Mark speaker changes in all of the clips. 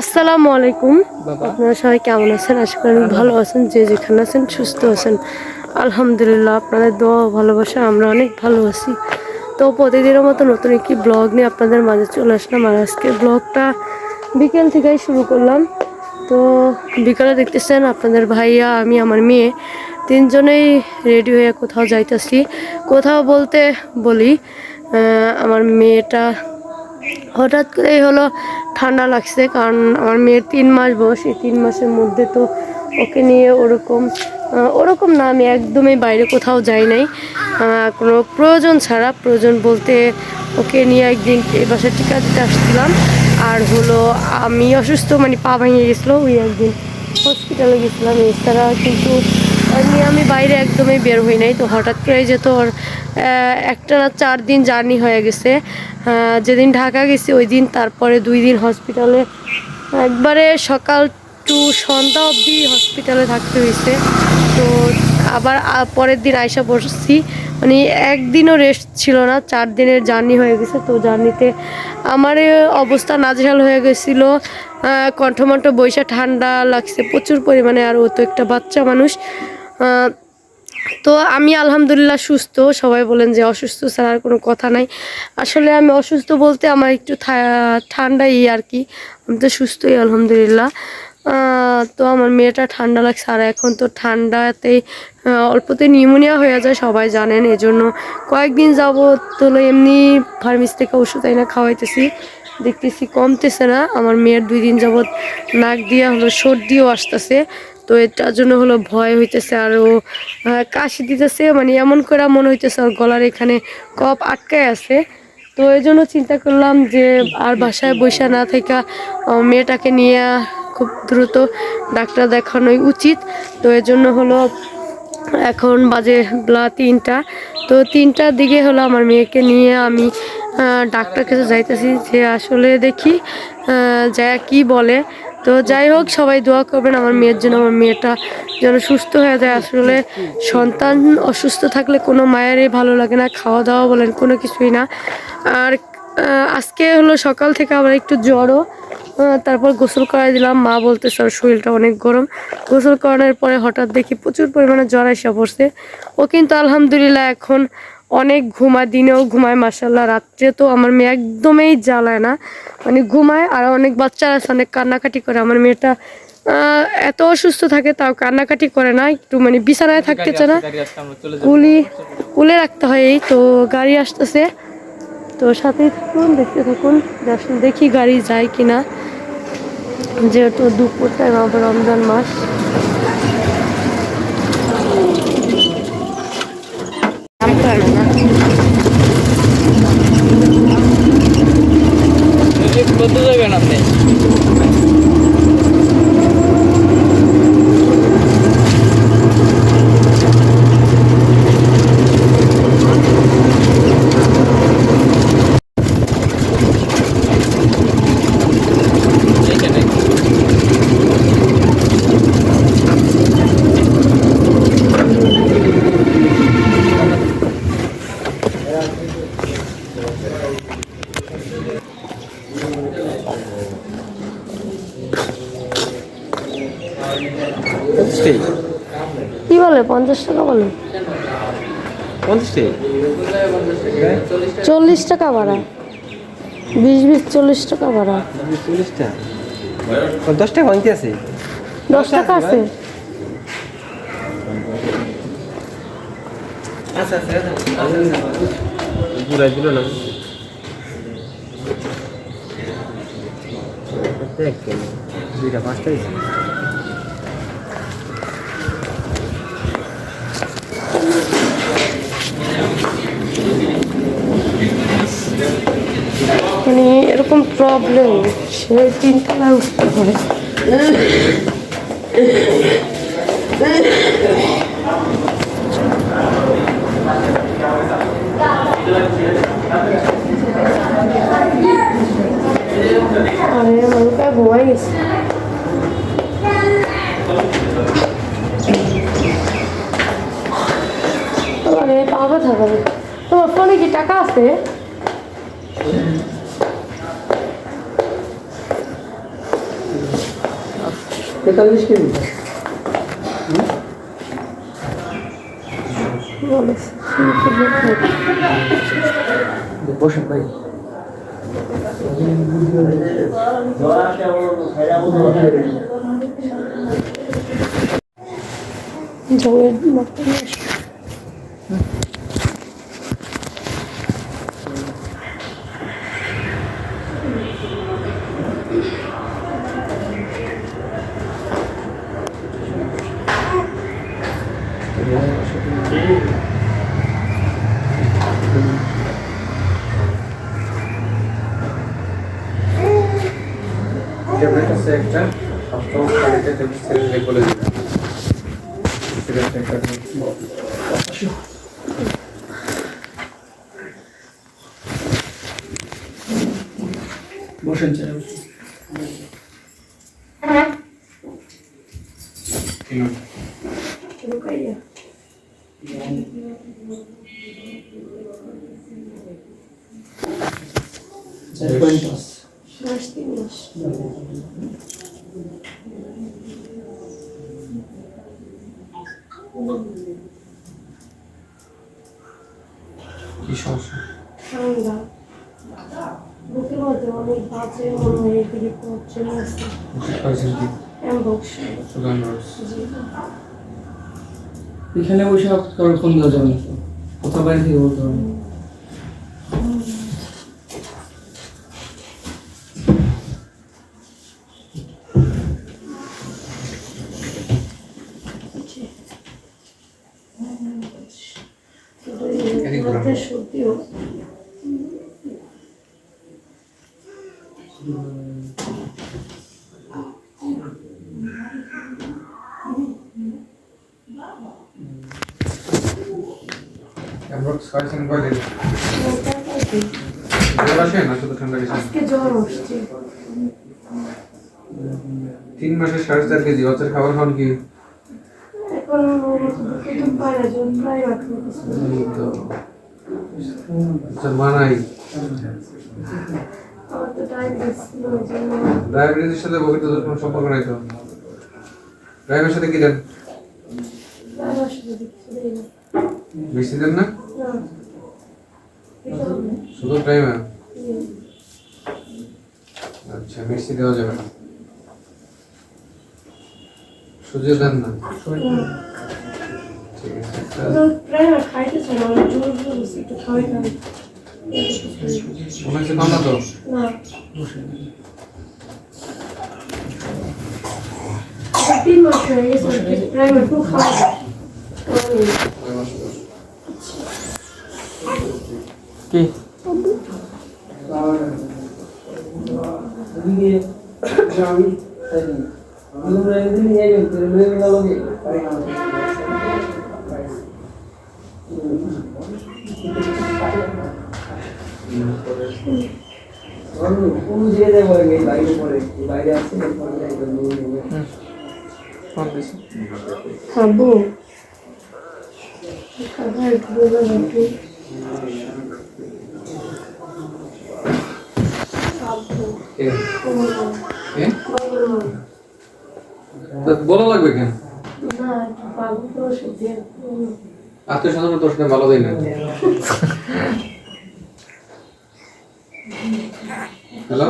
Speaker 1: আসসালামু আলাইকুম। আপনারা সবাই কেমন আছেন? আশা করি ভালো আছেন যে যেখানে আছেন সুস্থ আছেন। আলহামদুলিল্লাহ আপনাদের দোয়া ভালোবাসা আমরা অনেক ভালো আছি। তো প্রতিদিনের মতো নতুন একটি ব্লগ নিয়ে আপনাদের মাঝে চলে আসলাম। আর আজকে ব্লগটা বিকেল থেকেই শুরু করলাম। তো বিকালে দেখতেছেন আপনাদের ভাইয়া আমি আমার মেয়ে তিনজনেই রেডি হয়ে কোথাও যাইতেছি। কোথাও বলতে বলি আমার মেয়েটা হঠাৎ করেই হলো ঠান্ডা লাগছে কারণ আমার মেয়ের তিন মাস বয়স, এই তিন মাসের মধ্যে তো ওকে নিয়ে ওরকম ওরকম না, আমি একদমই বাইরে কোথাও যাই নাই। কোনো প্রয়োজন ছাড়া, প্রয়োজন বলতে ওকে নিয়ে একদিন এই বাসায় টিকা দিতে আসছিলাম। আর হলো, আমি অসুস্থ মানে পা ভেঙে গেছিল, ওই একদিন হসপিটালে গেছিলাম এছাড়া কিন্তু নিয়ে আমি বাইরে একদমই বের হই নাই তো হঠাৎ করে যে তোর একটা না চার দিন জার্নি হয়ে গেছে। যেদিন ঢাকা গেছি ওই দিন, তারপরে দুই দিন হসপিটালে একবারে সকাল টু সন্ধ্যা অবধি হসপিটালে থাকতে হয়েছে তো আবার পরের দিন আয়সা বসছি। মানে একদিনও রেস্ট ছিল না, চার দিনের জার্নি হয়ে গেছে। তো জার্নিতে আমার অবস্থা নাজেহাল হয়ে গেছিল। কণ্ঠমণ্ঠ বৈশা ঠান্ডা লাগছে, প্রচুর পরিমাণে আর ও তো একটা বাচ্চা মানুষ। তো আমি আলহামদুলিল্লাহ সুস্থ। সবাই বলেন যে অসুস্থ ছাড়া আর কোনো কথা নাই। আসলে আমি অসুস্থ বলতে আমার একটু ঠান্ডাই আর কি। আমি তো সুস্থই আলহামদুলিল্লাহ। তো আমার মেয়েটা ঠান্ডা লাগছে আর এখন তো ঠান্ডাতেই আহ, অল্পতে নিউমোনিয়া হয়ে যায় সবাই জানেন। এজন্য কয়েকদিন যাবত হলো এমনি ফার্মেসি থেকে ওষুধ আইনা খাওয়াইতেছি। দেখতেছি কমতেছে না। আমার মেয়ের দুই দিন যাবত নাক দিয়ে হলো সর্দিও আসতেছে। তো এটার জন্য হলো ভয় হইতেছে আর ও কাশি দিতেছে মানে এমন করে মনে হইতেছে আর গলার এখানে কপ আটকায় আছে। তো এই জন্য চিন্তা করলাম যে আর বাসায় বৈশা না থেকে মেয়েটাকে নিয়ে খুব দ্রুত ডাক্তার দেখানোই উচিত। তো এর জন্য হলো এখন বাজে বেলা তিনটা। তো তিনটার দিকে হলো আমার মেয়েকে নিয়ে আমি ডাক্তার কাছে যাইতেছি যে আসলে দেখি যা কি বলে। তো যাই হোক, সবাই দোয়া করবেন আমার মেয়ের জন্য। আমার মেয়েটা যেন সুস্থ হয়ে যায়। আসলে সন্তান অসুস্থ থাকলে কোনো মায়েরই ভালো লাগে না। খাওয়া দাওয়া বলেন, কোনো কিছুই না। আর আজকে হলো সকাল থেকে আবার একটু জ্বরও। তারপর গোসল করাই দিলাম। মা বলতেছে ওর শরীরটা অনেক গরম। গোসল করানোর পরে হঠাৎ দেখি প্রচুর পরিমাণে জ্বর এসে পড়ছে। ও কিন্তু আলহামদুলিল্লাহ এখন অনেক ঘুমায় দিনেও ঘুমায় মাসাল্লাহ রাত্রে তো আমার মেয়ে একদমই জ্বালায় না। মানে ঘুমায় আর অনেক বাচ্চা আছে অনেক কান্নাকাটি করে। আমার মেয়েটা এত অসুস্থ থাকে তাও কান্নাকাটি করে না। একটু মানে বিছানায় থাকতে চায় না। কুলি কুলে রাখতে হয় এই তো গাড়ি আসতেছে। তো সাথেই থাকুন দেখতে থাকুন আসলে দেখি গাড়ি যায় কিনা। যেহেতু দুপুর টাইম আবার রমজান মাস। করে না
Speaker 2: কত যাবেন আপনি এইখানে। পঞ্চাশটাই
Speaker 1: কি বলে পঞ্চাশ টাকা বলে। চল্লিশ টাকা ভাড়া। বিশ বিশ চল্লিশ টাকা ভাড়া।
Speaker 3: দশ টাকা ভাঙতে আছে?
Speaker 1: দশ টাকা আছে।
Speaker 3: দেখ কেন দুইটা পাঁচটা
Speaker 1: প্রবলেম সে তিনতলায় উঠতে হয় গেছে। আরে পা ব্যথা করে তোমার ফোনে কি টাকা আছে?
Speaker 3: তেতাল্লিশ
Speaker 1: তো।
Speaker 3: বসেন ভাই।
Speaker 1: জমের মতো নিয়ে আসো।
Speaker 3: ট্যাবলেট আছে একটা সপ্তাহ কালকে থেকে সেরে বলে দিবেন সিগারেট একটা বসেন চেয়ারে বসেন
Speaker 1: রুকাইয়া। মাস তিন মাস।
Speaker 3: কি সমস্যা
Speaker 1: ঠান্ডা। বুকের মধ্যে অনেক বাজে মনে হয়
Speaker 3: নার্স
Speaker 1: জি।
Speaker 4: এখানে বসে কারোর ফোন দেওয়া যাবে না কোথাও বাইরে থেকে বলতে হবে?
Speaker 1: রাতে
Speaker 3: জ্বর আসে না শুধু ঠান্ডা গেছে
Speaker 1: আজকে জ্বর আসছে
Speaker 3: তিন মাসের সাড়ে চার কেজি অচের খাবার খান কি? আচ্ছা মানাই ডায়াবেটিসের সাথে বকিতে কোনো সম্পর্ক নাই তো? ড্রাইভারের সাথে কি দেন? বেশি দেন না। শুধু টাইমে
Speaker 1: হুম।
Speaker 3: আচ্ছা মিষ্টি দেওয়া যাবে না। সুজিও দেন না। ঠিক আছে
Speaker 1: জোর জোর একটু খাওয়াই খাবে।
Speaker 3: মনে হচ্ছে কম না তো?
Speaker 1: না। এটা তিন মাস হয়ে গেছে প্রায় একটু খাওয়া যায়
Speaker 4: কি ফোন দিছি
Speaker 1: খাব খাবার ভালো লাগে খাব
Speaker 3: কে?
Speaker 1: খাব
Speaker 3: কে?
Speaker 1: খাব
Speaker 3: তা বলা লাগবে কেন
Speaker 1: না একটু পাবো তো সত্যি
Speaker 3: আত্মীয় স্বজন ভালো দেয় না। হ্যালো?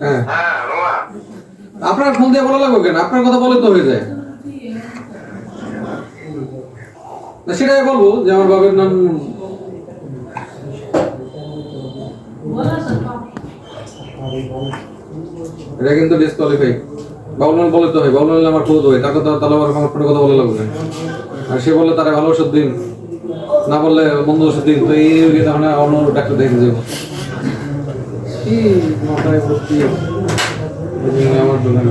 Speaker 3: হ্যাঁ। আপনার ফোন দিয়ে বলা লাগবে কেন? আপনার কথা বলে তো হয়ে যায়। সেটাই বলব যে আমার বাবার নাম এটা কিন্তু ডিসকোয়ালিফাই বাবুল মাল বলে তো হয় বাবুল মাল আমার খুব হয়। তাকে তো তাহলে আমার আমার ফোনে কথা বলা লাগবে আর সে বললে তারা ভালো ওষুধ দিন না বললে বন্ধু ওষুধ দিন। তো এই রোগী তখন অন্য ডাক্তার দেখে যাব কি মাথায় ভর্তি এই জন্য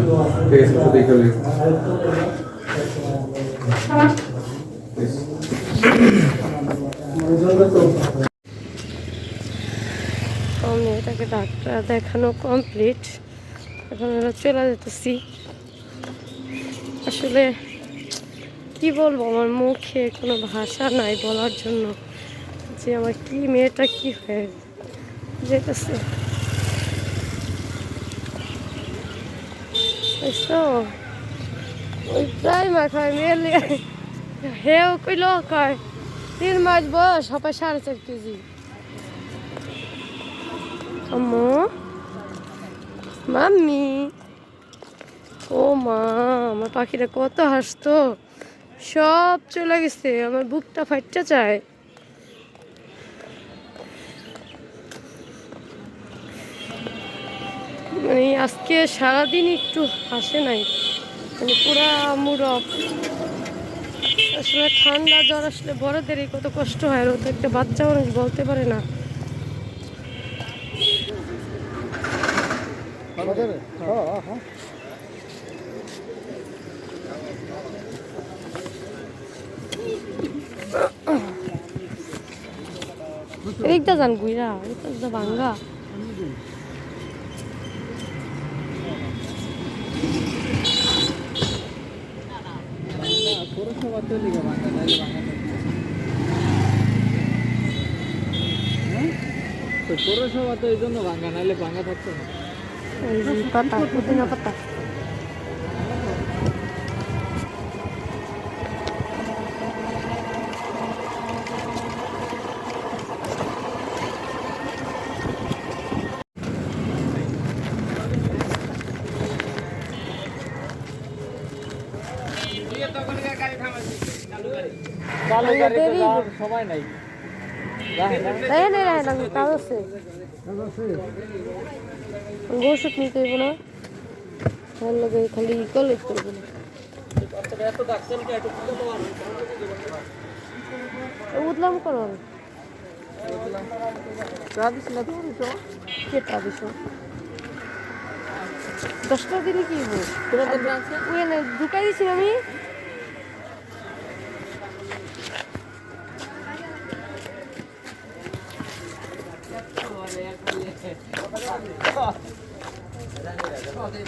Speaker 3: ঠিক আছে দেখে নিই।
Speaker 1: এটাকে ডাক্তার দেখানো কমপ্লিট এখন আমরা চলে যেতেছি। আসলে কি বলব, আমার মুখে কোনো ভাষা নাই বলার জন্য। যে আমার কি মেয়েটা কি হয়ে যেতেছে। প্রায় মেলে হেও কইল, কয়, তিন মাস বয়স সবাই সাড়ে চার কেজি। আম্মু? মাম্মি। ও মা, আমার পাখিটা কত হাসতো। সব চলে গেছে, আমার বুকটা ফাইটটা চায়। মানে আজকে সারাদিন একটু হাসে নাই। মানে পুরা মুরব। আসলে ঠান্ডা জ্বর আসলে বড়দেরই কত কষ্ট হয়, আর ও তো একটা বাচ্চা মানুষ বলতে পারে না। এদিকটা যান গুইরা এটা ভাঙ্গা
Speaker 2: পৌরসভা তো এই জন্য ভাঙ্গা নাহলে ভাঙ্গা থাকতো না।
Speaker 1: এই যে পাতা পুদিনা পাতা।
Speaker 2: সবাই নাই।
Speaker 1: এই নে রে না কাজ আছে। গোসুত নিতে হইব না। ভালো লাগে খালি কলেজ করব না। উঠলাম করো দশটা দিলে কি হব ওই না ঢুকাই দিছি আমি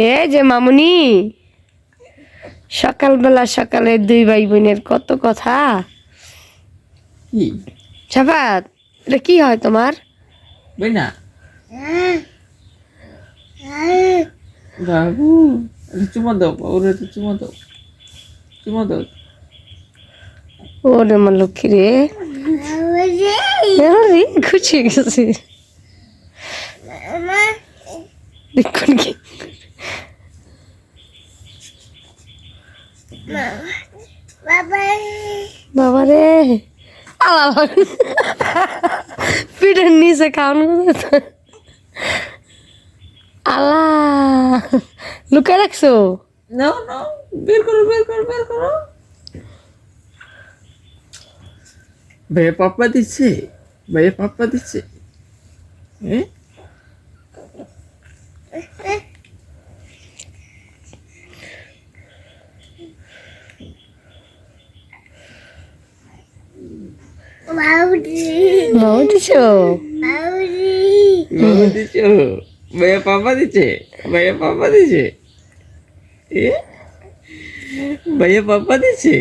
Speaker 1: এ যে মামুনি সকালবেলা সকালে দুই ভাই বোনের কত কথা?
Speaker 2: কি?
Speaker 1: সাফাত এটা কি হয় তোমার?
Speaker 2: না বাবু চুমা দাও বাবুর চুমা দাও চুমা দাও।
Speaker 1: ওরে আমার লক্ষ্মী রে। রে। খুশি গেছে দেখুন কি বাবা রে আলা। পিঠের নিচে খাওয়ানো যেত। আলা। লুকায় রাখছো?
Speaker 2: নাও নাও বের করো বের করো বের করো। ভাইয়া পাপ্পা দিচ্ছে? ভাইয়া পাপ্পা দিচ্ছে? হ্যাঁ
Speaker 1: মাও দিছো
Speaker 2: বাবা দিচ্ছ ভাইয়া পাপা দিছে? ভাইয়া পাপা দিছে? এ? ভাইয়া পাপা দিচ্ছে